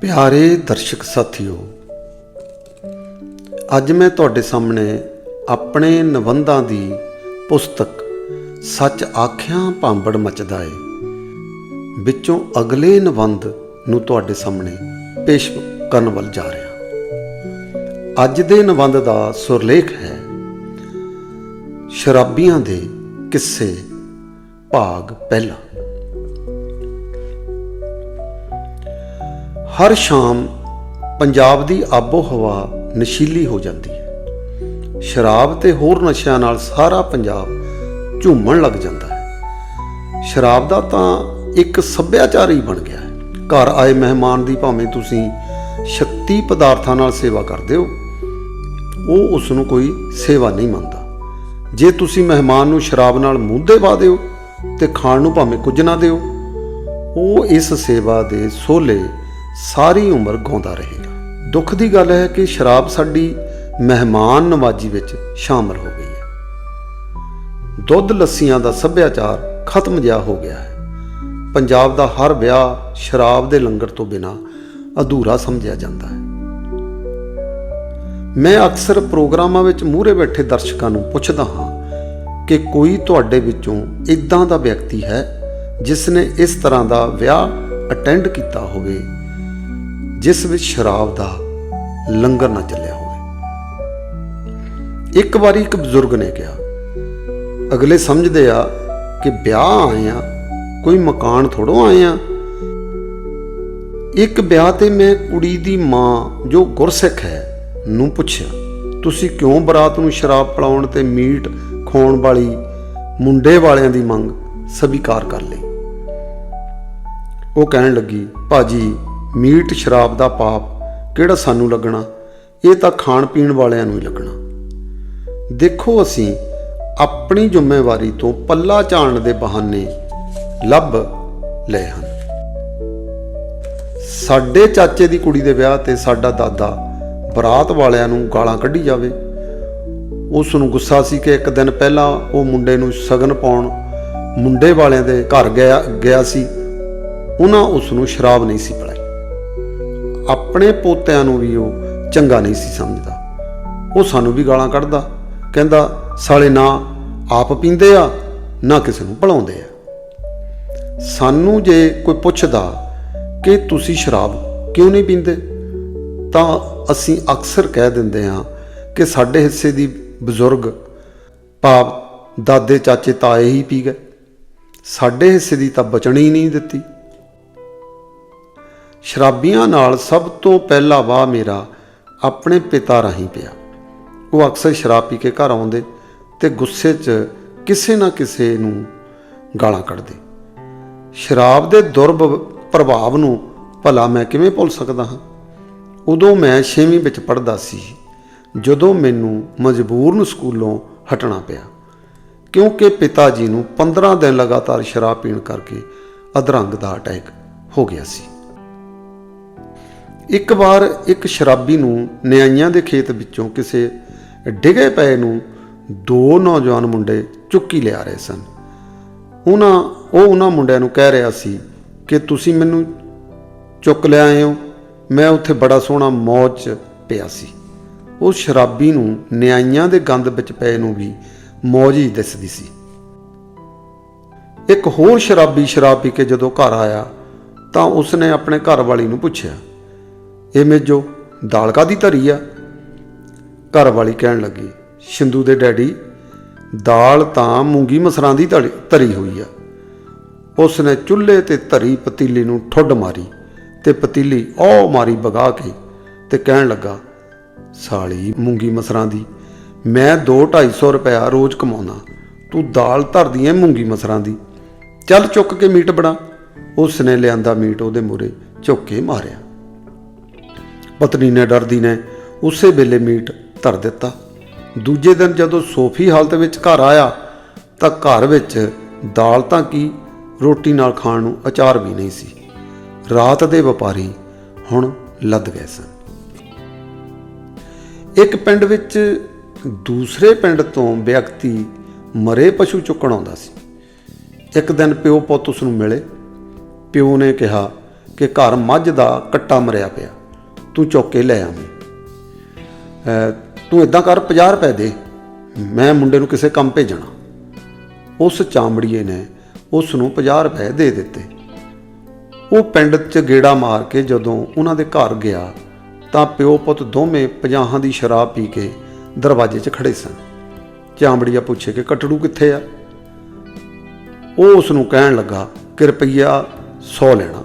ਪਿਆਰੇ ਦਰਸ਼ਕ ਸਾਥੀਓ, ਅੱਜ ਮੈਂ ਤੁਹਾਡੇ ਸਾਹਮਣੇ ਆਪਣੇ ਨਿਬੰਧਾਂ ਦੀ ਪੁਸਤਕ ਸੱਚ ਆਖਿਆਂ ਭਾਂਬੜ ਮਚਦਾ ਏ। ਵਿੱਚੋਂ ਅਗਲੇ ਨਿਬੰਧ ਨੂੰ ਤੁਹਾਡੇ ਸਾਹਮਣੇ ਪੇਸ਼ ਕਰਨ ਵੱਲ ਜਾ ਰਿਹਾ ਅੱਜ ਦੇ ਨਿਬੰਧ ਦਾ ਸੁਰਲੇਖ ਹੈ, ਸ਼ਰਾਬੀਆਂ ਦੇ ਕਿੱਸੇ ਭਾਗ ਪਹਿਲਾ। ਹਰ ਸ਼ਾਮ ਪੰਜਾਬ ਦੀ ਆਬੋ ਹਵਾ ਨਸ਼ੀਲੀ ਹੋ ਜਾਂਦੀ ਹੈ। ਸ਼ਰਾਬ ਤੇ ਹੋਰ ਨਸ਼ਿਆਂ ਨਾਲ ਸਾਰਾ ਪੰਜਾਬ ਝੂਮਣ ਲੱਗ ਜਾਂਦਾ ਹੈ। ਸ਼ਰਾਬ ਦਾ ਤਾਂ ਇੱਕ ਸੱਭਿਆਚਾਰ ਹੀ ਬਣ ਗਿਆ ਹੈ। ਘਰ ਆਏ ਮਹਿਮਾਨ ਦੀ ਭਾਵੇਂ ਤੁਸੀਂ ਸ਼ਕਤੀ ਪਦਾਰਥਾਂ ਨਾਲ ਸੇਵਾ ਕਰਦੇ ਹੋ, ਉਹ ਉਸ ਨੂੰ ਕੋਈ ਸੇਵਾ ਨਹੀਂ ਮੰਨਦਾ। ਜੇ ਤੁਸੀਂ ਮਹਿਮਾਨ ਨੂੰ ਸ਼ਰਾਬ ਨਾਲ ਮੂੰਦੇ ਪਾ ਦਿਓ ਤੇ ਖਾਣ ਨੂੰ ਭਾਵੇਂ ਕੁਝ ਨਾ ਦਿਓ, ਉਹ ਇਸ ਸੇਵਾ ਦੇ ਸੋਲੇ ਸਾਰੀ ਉਮਰ ਗਾਉਂਦਾ ਰਹੇਗਾ। ਦੁੱਖ ਦੀ ਗੱਲ ਹੈ ਕਿ ਸ਼ਰਾਬ ਸਾਡੀ ਮਹਿਮਾਨ ਨਵਾਜੀ ਵਿੱਚ ਸ਼ਾਮਲ ਹੋ ਗਈ ਹੈ। ਦੁੱਧ ਲੱਸੀਆਂ ਦਾ ਸੱਭਿਆਚਾਰ ਖਤਮ ਜਿਹਾ ਹੋ ਗਿਆ ਹੈ। ਪੰਜਾਬ ਦਾ ਹਰ ਵਿਆਹ ਸ਼ਰਾਬ ਦੇ ਲੰਗਰ ਤੋਂ ਬਿਨਾ ਅਧੂਰਾ ਸਮਝਿਆ ਜਾਂਦਾ ਹੈ। ਮੈਂ ਅਕਸਰ ਪ੍ਰੋਗਰਾਮਾਂ ਵਿੱਚ ਮੂਹਰੇ ਬੈਠੇ ਦਰਸ਼ਕਾਂ ਨੂੰ ਪੁੱਛਦਾ ਹਾਂ ਕਿ ਕੋਈ ਤੁਹਾਡੇ ਵਿੱਚੋਂ ਇਦਾਂ ਦਾ ਵਿਅਕਤੀ ਹੈ ਜਿਸ ਨੇ ਇਸ ਤਰ੍ਹਾਂ ਦਾ ਵਿਆਹ ਅਟੈਂਡ ਕੀਤਾ ਹੋਵੇ ਜਿਸ ਵਿੱਚ ਸ਼ਰਾਬ ਦਾ ਲੰਗਰ ਨਾ ਚੱਲਿਆ ਹੋਵੇ। ਇੱਕ ਵਾਰੀ ਇੱਕ ਬਜ਼ੁਰਗ ਨੇ ਕਿਹਾ, ਅਗਲੇ ਸਮਝਦੇ ਆ ਕਿ ਵਿਆਹ ਆਏ ਆ, ਕੋਈ ਮਕਾਨ ਥੋੜੋ ਆਏ ਆ। ਇੱਕ ਵਿਆਹ ਤੇ ਮੈਂ ਕੁੜੀ ਦੀ ਮਾਂ ਜੋ ਗੁਰਸਿੱਖ ਹੈ ਨੂੰ ਪੁੱਛਿਆ, ਤੁਸੀਂ ਕਿਉਂ ਬਰਾਤ ਨੂੰ ਸ਼ਰਾਬ ਪਿਲਾਉਣ ਤੇ ਮੀਟ ਖਾਣ ਵਾਲੀ ਮੁੰਡੇ ਵਾਲਿਆਂ ਦੀ ਮੰਗ ਸਵੀਕਾਰ ਕਰ ਲਈ? ਉਹ ਕਹਿਣ ਲੱਗੀ, ਭਾਜੀ ਮੀਟ, ਸ਼ਰਾਬ ਦਾ ਪਾਪ, ਕਿਹੜਾ ਸਾਨੂੰ ਲੱਗਣਾ? ਇਹ ਤਾਂ ਖਾਣ ਪੀਣ ਵਾਲਿਆਂ ਨੂੰ ਹੀ ਲੱਗਣਾ। ਦੇਖੋ ਅਸੀਂ ਆਪਣੀ ਜ਼ਿੰਮੇਵਾਰੀ ਤੋਂ ਪੱਲਾ ਝਾੜਨ ਦੇ ਬਹਾਨੇ ਲੱਭ ਲਏ ਹਨ। ਸਾਡੇ ਚਾਚੇ ਦੀ ਕੁੜੀ ਦੇ ਵਿਆਹ ਤੇ ਸਾਡਾ ਦਾਦਾ ਬਰਾਤ ਵਾਲਿਆਂ ਨੂੰ ਗਾਲਾਂ ਕੱਢੀ ਜਾਵੇ। ਉਸ ਨੂੰ ਗੁੱਸਾ ਸੀ ਕਿ ਇੱਕ ਦਿਨ ਪਹਿਲਾਂ ਉਹ ਮੁੰਡੇ ਨੂੰ ਸਗਨ ਪਾਉਣ ਮੁੰਡੇ ਵਾਲਿਆਂ ਦੇ ਘਰ ਗਿਆ ਗਿਆ ਸੀ। ਉਹਨਾਂ ਉਸ ਨੂੰ ਸ਼ਰਾਬ ਨਹੀਂ ਸੀ ਪਿਲਾਈ। ਆਪਣੇ ਪੋਤਿਆਂ ਨੂੰ ਵੀ ਉਹ ਚੰਗਾ ਨਹੀਂ ਸੀ ਸਮਝਦਾ। ਉਹ ਸਾਨੂੰ ਵੀ ਗਾਲਾਂ ਕੱਢਦਾ, ਕਹਿੰਦਾ, ਸਾਲੇ ਨਾ ਆਪ ਪੀਂਦੇ ਆ, ਨਾ ਕਿਸੇ ਨੂੰ ਭਲਾਉਂਦੇ ਆ। ਸਾਨੂੰ ਜੇ ਕੋਈ ਪੁੱਛਦਾ ਕਿ ਤੁਸੀਂ ਸ਼ਰਾਬ ਕਿਉਂ ਨਹੀਂ ਪੀਂਦੇ, ਤਾਂ ਅਸੀਂ ਅਕਸਰ ਕਹਿ ਦਿੰਦੇ ਹਾਂ ਕਿ ਸਾਡੇ ਹਿੱਸੇ ਦੀ ਬਜ਼ੁਰਗ ਭਾਵ ਦਾਦੇ ਚਾਚੇ ਤਾਏ ਹੀ ਪੀ ਗਏ। ਸਾਡੇ ਹਿੱਸੇ ਦੀ ਤਾਂ ਬਚਣੀ ਹੀ ਨਹੀਂ ਦਿੱਤੀ। ਸ਼ਰਾਬੀਆਂ ਨਾਲ ਸਭ ਤੋਂ ਪਹਿਲਾ ਵਾਹ ਮੇਰਾ ਆਪਣੇ ਪਿਤਾ ਰਾਹੀਂ ਪਿਆ। ਉਹ ਅਕਸਰ ਸ਼ਰਾਬ ਪੀ ਕੇ ਘਰ ਆਉਂਦੇ ਤੇ ਗੁੱਸੇ 'ਚ ਕਿਸੇ ਨਾ ਕਿਸੇ ਨੂੰ ਗਾਲਾਂ ਕੱਢਦੇ। ਸ਼ਰਾਬ ਦੇ ਦੁਰਬ ਪ੍ਰਭਾਵ ਨੂੰ ਭਲਾ ਮੈਂ ਕਿਵੇਂ ਭੁੱਲ ਸਕਦਾ ਹਾਂ? ਉਦੋਂ ਮੈਂ 6ਵੀਂ ਵਿੱਚ ਪੜ੍ਹਦਾ ਸੀ, ਜਦੋਂ ਮੈਨੂੰ ਮਜਬੂਰਨ ਸਕੂਲੋਂ ਹਟਣਾ ਪਿਆ, ਕਿਉਂਕਿ ਪਿਤਾ ਜੀ ਨੂੰ 15 ਦਿਨ ਲਗਾਤਾਰ ਸ਼ਰਾਬ ਪੀਣ ਕਰਕੇ ਅਧਰੰਗ ਦਾ ਅਟੈਕ ਹੋ ਗਿਆ ਸੀ। ਇੱਕ ਵਾਰ ਇੱਕ ਸ਼ਰਾਬੀ ਨੂੰ ਨਿਆਈਆਂ ਦੇ ਖੇਤ ਵਿੱਚੋਂ ਕਿਸੇ ਡਿਗੇ ਪਏ ਨੂੰ ਦੋ ਨੌਜਵਾਨ ਮੁੰਡੇ ਚੁੱਕੀ ਲਿਆ ਰਹੇ ਸਨ। ਉਹਨਾਂ, ਉਹ ਉਹਨਾਂ ਮੁੰਡਿਆਂ ਨੂੰ ਕਹਿ ਰਿਹਾ ਸੀ ਕਿ ਤੁਸੀਂ ਮੈਨੂੰ ਚੁੱਕ ਲਿਆਏ ਹੋ, ਮੈਂ ਉੱਥੇ ਬੜਾ ਸੋਹਣਾ ਮੌਜ 'ਚ ਪਿਆ ਸੀ। ਉਹ ਸ਼ਰਾਬੀ ਨੂੰ ਨਿਆਈਆਂ ਦੇ ਗੰਦ ਵਿੱਚ ਪਏ ਨੂੰ ਵੀ ਮੌਜ ਹੀ ਦਿਸਦੀ ਸੀ। ਇੱਕ ਹੋਰ ਸ਼ਰਾਬੀ ਸ਼ਰਾਬ ਪੀ ਕੇ ਜਦੋਂ ਘਰ ਆਇਆ ਤਾਂ ਉਸਨੇ ਆਪਣੇ ਘਰ ਵਾਲੀ ਨੂੰ ਪੁੱਛਿਆ ਇਹ ਮੇਜੋ ਦਾਲ ਕਾਦੀ ਧਰੀ ਆ? ਘਰ ਵਾਲੀ ਕਹਿਣ ਲੱਗੀ ਸ਼ਿੰਦੂ ਦੇ ਡੈਡੀ, ਦਾਲ ਤਾਂ ਮੂੰਗੀ ਮਸਰਾਂ ਦੀ ਧੜੀ- ਧਰੀ ਹੋਈ ਆ। ਉਸ ਨੇ ਚੁੱਲ੍ਹੇ ਤੇ ਧਰੀ ਪਤੀਲੀ ਨੂੰ ਠੁੱਡ ਮਾਰੀ ਤੇ ਪਤੀਲੀ ਉਹ ਮਾਰੀ ਬਗਾ ਕੇ ਤੇ ਕਹਿਣ ਲੱਗਾ, ਸਾਲੀ ਮੂੰਗੀ ਮਸਰਾਂ ਦੀ, ਮੈਂ 2-250 ਰੁਪਇਆ ਰੋਜ਼ ਕਮਾਉਣਾ। ਤੂੰ ਦਾਲ ਧਰਦੀ ਐ ਮੂੰਗੀ ਮਸਰਾਂ ਦੀ। ਚੱਲ ਚੁੱਕ ਕੇ ਮੀਟ ਬਣਾ। ਉਸ ਨੇ ਲਿਆਂਦਾ ਮੀਟ ਉਹਦੇ ਮੂਰੇ ਚੁੱਕ ਕੇ ਮਾਰਿਆ। ਪਤਨੀ ਨੇ, ਡਰਦੀ ਨੇ ਉਸੇ ਵੇਲੇ ਮੀਟ ਧਰ ਦਿੱਤਾ। ਦੂਜੇ ਦਿਨ ਜਦੋਂ ਸੋਫੀ ਹਾਲਤ ਵਿੱਚ ਘਰ ਆਇਆ ਤਾਂ ਘਰ ਵਿੱਚ ਦਾਲ ਤਾਂ ਕੀ, ਰੋਟੀ ਨਾਲ ਖਾਣ ਨੂੰ ਅਚਾਰ ਵੀ ਨਹੀਂ ਸੀ। ਰਾਤ ਦੇ ਵਪਾਰੀ ਹੁਣ ਲੱਦ ਗਏ ਸਨ। ਇੱਕ ਪਿੰਡ ਵਿੱਚ ਦੂਸਰੇ ਪਿੰਡ ਤੋਂ ਵਿਅਕਤੀ ਮਰੇ ਪਸ਼ੂ ਚੁੱਕਣ ਆਉਂਦਾ ਸੀ। ਇੱਕ ਦਿਨ ਪਿਓ ਪੁੱਤ ਉਸ ਨੂੰ ਮਿਲੇ। ਪਿਓ ਨੇ ਕਿਹਾ ਕਿ ਘਰ ਮੱਝ ਦਾ ਕੱਟਾ ਮਰਿਆ ਪਿਆ। ਤੂੰ ਚੁੱਕ ਕੇ ਲੈ ਆਵੀਂ ਤੂੰ ਇਦਾਂ ਕਰ 50 ਰੁਪਏ ਦੇ। ਮੈਂ ਮੁੰਡੇ ਨੂੰ ਕਿਸੇ ਕੰਮ ਭੇਜਣਾ। ਉਸ ਚਾਮੜੀਏ ਨੇ ਉਸ ਨੂੰ 50 ਰੁਪਏ ਦੇ ਦਿੱਤੇ। ਉਹ ਪਿੰਡ 'ਚ ਗੇੜਾ ਮਾਰ ਕੇ ਜਦੋਂ ਉਹਨਾਂ ਦੇ ਘਰ ਗਿਆ, ਤਾਂ ਪਿਓ ਪੁੱਤ ਦੋਵੇਂ ਪੰਜਾਹਾਂ ਦੀ ਸ਼ਰਾਬ ਪੀ ਕੇ ਦਰਵਾਜ਼ੇ 'ਚ ਖੜੇ ਸਨ। ਚਾਮੜੀਆ ਪੁੱਛੇ ਕਿ ਕਟੜੂ ਕਿੱਥੇ ਆ? ਉਹ ਉਸ ਨੂੰ ਕਹਿਣ ਲੱਗਾ ਕਿ ਰੁਪਈਆ 100 ਲੈਣਾ।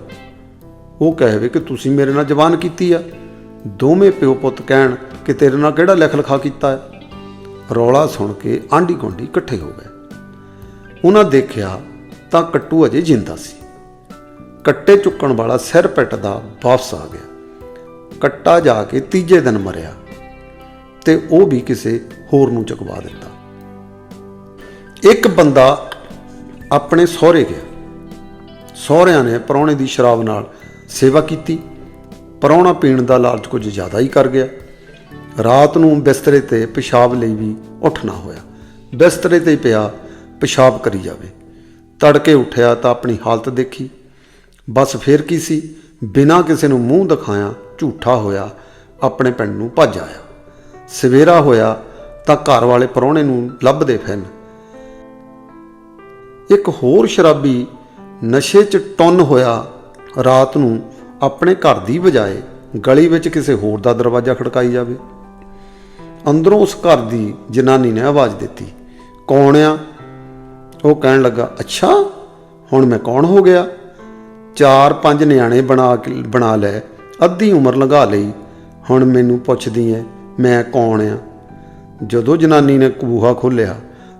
ਉਹ ਕਹੇਵੇ ਕਿ ਤੁਸੀਂ ਮੇਰੇ ਨਾਲ ਜਵਾਨ ਕੀਤੀ ਆ। ਦੋਵੇਂ ਪਿਓ ਪੁੱਤ ਕਹਿਣ ਕਿ ਤੇਰੇ ਨਾਲ ਕਿਹੜਾ ਲਿਖ ਲਿਖਾ ਕੀਤਾ ਹੈ। ਰੌਲਾ ਸੁਣ ਕੇ ਆਂਢੀ ਗੁਆਂਢੀ ਇਕੱਠੇ ਹੋ ਗਏ। ਉਹਨਾਂ ਦੇਖਿਆ ਤਾਂ ਕੱਟੂ ਅਜੇ ਜਿੰਦਾ ਸੀ। ਕੱਟੇ ਚੁੱਕਣ ਵਾਲਾ ਸਿਰ ਪਿੱਟਦਾ ਵਾਪਸ ਆ ਗਿਆ। ਕੱਟਾ ਜਾ ਕੇ ਤੀਜੇ ਦਿਨ ਮਰਿਆ ਤੇ ਉਹ ਵੀ ਕਿਸੇ ਹੋਰ ਨੂੰ ਚੁਕਵਾ ਦਿੱਤਾ। ਇੱਕ ਬੰਦਾ ਆਪਣੇ ਸਹੁਰੇ ਗਿਆ। ਸਹੁਰਿਆਂ ਨੇ ਪ੍ਰਾਹੁਣੇ ਦੀ ਸ਼ਰਾਬ ਨਾਲ ਸੇਵਾ ਕੀਤੀ, ਪ੍ਰਾਹੁਣਾ ਪੀਣ ਦਾ ਲਾਲਚ ਕੁਝ ਜ਼ਿਆਦਾ ਹੀ ਕਰ ਗਿਆ। ਰਾਤ ਨੂੰ ਬਿਸਤਰੇ ਤੇ ਪਿਸ਼ਾਬ ਲਈ ਵੀ ਉੱਠਣਾ ਹੋਇਆ। ਬਿਸਤਰੇ ਤੇ ਪਿਆ, ਪਿਸ਼ਾਬ ਕਰੀ ਜਾਵੇ। ਤੜਕੇ ਉੱਠਿਆ ਤਾਂ ਆਪਣੀ ਹਾਲਤ ਦੇਖੀ। ਬਸ ਫੇਰ ਕੀ ਸੀ? ਬਿਨਾਂ ਕਿਸੇ ਨੂੰ ਮੂੰਹ ਦਿਖਾਇਆ, ਝੂਠਾ ਹੋਇਆ, ਆਪਣੇ ਪਿੰਡ ਨੂੰ ਭੱਜ ਆਇਆ। ਸਵੇਰਾ ਹੋਇਆ ਤਾਂ ਘਰ ਵਾਲੇ ਪ੍ਰਾਹੁਣੇ ਨੂੰ ਲੱਭਦੇ ਫਿਰਨ। ਇੱਕ ਹੋਰ ਸ਼ਰਾਬੀ ਨਸ਼ੇ 'ਚ ਟੁੰਨ ਹੋਇਆ ਰਾਤ ਨੂੰ ਆਪਣੇ ਘਰ ਦੀ ਬਜਾਏ ਗਲੀ ਵਿੱਚ ਕਿਸੇ ਹੋਰ ਦਾ ਦਰਵਾਜ਼ਾ ਖੜਕਾਈ ਜਾਵੇ। ਅੰਦਰੋਂ ਉਸ ਘਰ ਦੀ ਜਨਾਨੀ ਨੇ ਆਵਾਜ਼ ਦਿੱਤੀ, ਕੌਣ ਆ? ਉਹ ਕਹਿਣ ਲੱਗਾ, ਅੱਛਾ, ਹੁਣ ਮੈਂ ਕੌਣ ਹੋ ਗਿਆ? ਚਾਰ ਪੰਜ ਨਿਆਣੇ ਬਣਾ ਕੇ, ਬਣਾ ਲੈ, ਅੱਧੀ ਉਮਰ ਲੰਘਾ ਲਈ, ਹੁਣ ਮੈਨੂੰ ਪੁੱਛਦੀ ਐ, ਮੈਂ ਕੌਣ ਆ? ਜਦੋਂ ਜਨਾਨੀ ਨੇ ਕਬੂਹਾ ਖੋਲ੍ਹਿਆ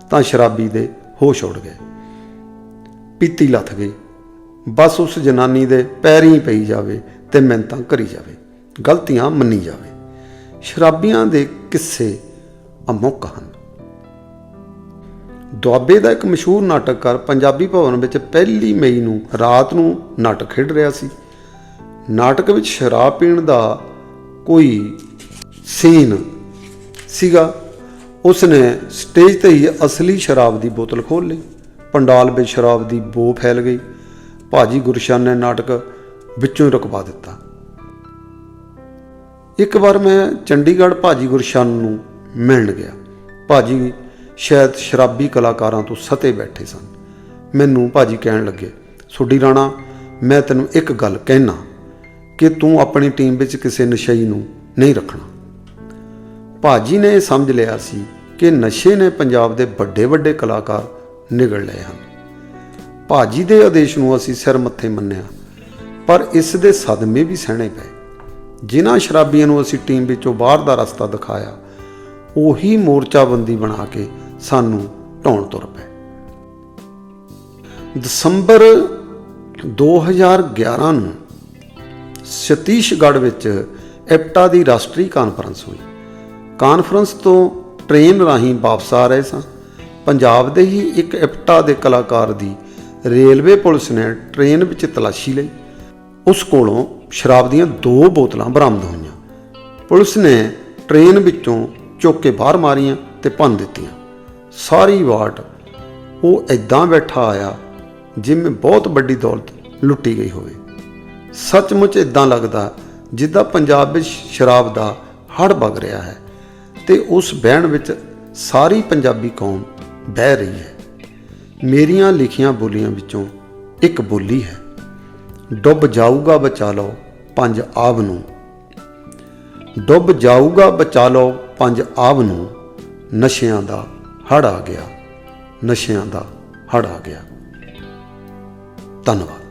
ਤਾਂ ਸ਼ਰਾਬੀ ਦੇ ਹੋਸ਼ ਉੱਡ ਗਏ। ਪੀਤੀ ਲੱਥ ਗਈ। ਬਸ ਉਸ ਜਨਾਨੀ ਦੇ ਪੈਰੀਂ ਹੀ ਪਈ ਜਾਵੇ ਤੇ ਮਿੰਨਤਾਂ ਕਰੀ ਜਾਵੇ। ਗਲਤੀਆਂ ਮੰਨੀ ਜਾਵੇ। ਸ਼ਰਾਬੀਆਂ ਦੇ ਕਿੱਸੇ ਅਮੁੱਕ ਹਨ। ਦੁਆਬੇ ਦਾ ਇੱਕ ਮਸ਼ਹੂਰ ਨਾਟਕਕਾਰ ਪੰਜਾਬੀ ਭਵਨ ਵਿੱਚ ਪਹਿਲੀ ਮਈ ਨੂੰ ਰਾਤ ਨੂੰ ਨਾਟਕ ਖੇਡ ਰਿਹਾ ਸੀ। ਨਾਟਕ ਵਿੱਚ ਸ਼ਰਾਬ ਪੀਣ ਦਾ ਕੋਈ ਸੀਨ ਸੀਗਾ। ਉਸ ਨੇ ਸਟੇਜ ਤੇ ਹੀ ਅਸਲੀ ਸ਼ਰਾਬ ਦੀ ਬੋਤਲ ਖੋਲ ਲਈ। ਪੰਡਾਲ ਵਿੱਚ ਸ਼ਰਾਬ ਦੀ ਬੋ ਫੈਲ ਗਈ। ਭਾਜੀ ਗੁਰਸ਼ਨ ਨੇ ਨਾਟਕ ਵਿੱਚੋਂ ਹੀ ਰੁਕਵਾ ਦਿੱਤਾ। ਇੱਕ ਵਾਰ ਮੈਂ ਚੰਡੀਗੜ੍ਹ ਭਾਜੀ ਗੁਰਸ਼ਨ ਨੂੰ ਮਿਲਣ ਗਿਆ। ਭਾਜੀ ਸ਼ਾਇਦ ਸ਼ਰਾਬੀ ਕਲਾਕਾਰਾਂ ਤੋਂ ਸਤੇ ਬੈਠੇ ਸਨ। ਮੈਨੂੰ ਭਾਜੀ ਕਹਿਣ ਲੱਗੇ, ਸੁੱਡੀ ਰਾਣਾ, ਮੈਂ ਤੈਨੂੰ ਇੱਕ ਗੱਲ ਕਹਿਣਾ ਕਿ ਤੂੰ ਆਪਣੀ ਟੀਮ ਵਿੱਚ ਕਿਸੇ ਨਸ਼ਈ ਨੂੰ ਨਹੀਂ ਰੱਖਣਾ। ਭਾਜੀ ਨੇ ਇਹ ਸਮਝ ਲਿਆ ਸੀ ਕਿ ਨਸ਼ੇ ਨੇ ਪੰਜਾਬ ਦੇ ਵੱਡੇ ਵੱਡੇ ਕਲਾਕਾਰ ਨਿਗਲ ਲਏ ਹਨ। ਭਾਜੀ ਦੇ ਆਦੇਸ਼ ਨੂੰ ਅਸੀਂ ਸਿਰ ਮੱਥੇ ਮੰਨਿਆ, ਪਰ ਇਸ ਦੇ ਸਦਮੇ ਵੀ ਸਹਿਣੇ ਪਏ। ਜਿਨ੍ਹਾਂ ਸ਼ਰਾਬੀਆਂ ਨੂੰ ਅਸੀਂ ਟੀਮ ਵਿੱਚੋਂ ਬਾਹਰ ਦਾ ਰਸਤਾ ਦਿਖਾਇਆ, ਉਹੀ ਮੋਰਚਾਬੰਦੀ ਬਣਾ ਕੇ ਸਾਨੂੰ ਢਾਉਣ ਤੁਰ ਪਏ। ਦਸੰਬਰ 2011 ਨੂੰ ਛਤੀਸਗੜ੍ਹ ਵਿੱਚ ਐਪਟਾ ਦੀ ਰਾਸ਼ਟਰੀ ਕਾਨਫਰੰਸ ਹੋਈ। ਕਾਨਫਰੰਸ ਤੋਂ ਟ੍ਰੇਨ ਰਾਹੀਂ ਵਾਪਸ ਆ ਰਹੇ ਸਾਂ। ਪੰਜਾਬ ਦੇ ਹੀ ਇੱਕ ਐਪਟਾ ਦੇ ਕਲਾਕਾਰ ਦੀ ਰੇਲਵੇ ਪੁਲਿਸ ਨੇ ਟ੍ਰੇਨ ਵਿੱਚ ਤਲਾਸ਼ੀ ਲਈ। ਉਸ ਕੋਲੋਂ ਸ਼ਰਾਬ ਦੀਆਂ ਦੋ ਬੋਤਲਾਂ ਬਰਾਮਦ ਹੋਈਆਂ। ਪੁਲਿਸ ਨੇ ਟ੍ਰੇਨ ਵਿੱਚੋਂ ਚੁੱਕ ਕੇ ਬਾਹਰ ਮਾਰੀਆਂ ਤੇ ਭੰਨ ਦਿੱਤੀਆਂ। ਸਾਰੀ ਵਾਟ ਉਹ ਐਦਾਂ ਬੈਠਾ ਆਇਆ ਜਿਵੇਂ ਬਹੁਤ ਵੱਡੀ ਦੌਲਤ ਲੁੱਟੀ ਗਈ ਹੋਵੇ। ਸੱਚਮੁੱਚ ਇਦਾਂ ਲੱਗਦਾ ਜਿੱਦਾਂ ਪੰਜਾਬ ਵਿੱਚ ਸ਼ਰਾਬ ਦਾ ਹੜ ਵਗ ਰਿਹਾ ਹੈ ਤੇ ਉਸ ਬਹਿਣ ਵਿੱਚ ਸਾਰੀ ਪੰਜਾਬੀ ਕੌਮ ਬਹਿ ਰਹੀ ਹੈ। ਮੇਰੀਆਂ ਲਿਖੀਆਂ ਬੋਲੀਆਂ ਵਿੱਚੋਂ ਇੱਕ ਬੋਲੀ ਹੈ। ਡੁੱਬ ਜਾਊਗਾ ਬਚਾ ਲਓ ਪੰਜ ਆਬ ਨੂੰ। ਡੁੱਬ ਜਾਊਗਾ ਬਚਾ ਲਓ ਪੰਜ ਆਬ ਨੂੰ। ਨਸ਼ਿਆਂ ਦਾ ਹੜ ਆ ਗਿਆ। ਨਸ਼ਿਆਂ ਦਾ ਹੜ ਆ ਗਿਆ। ਧੰਨਵਾਦ।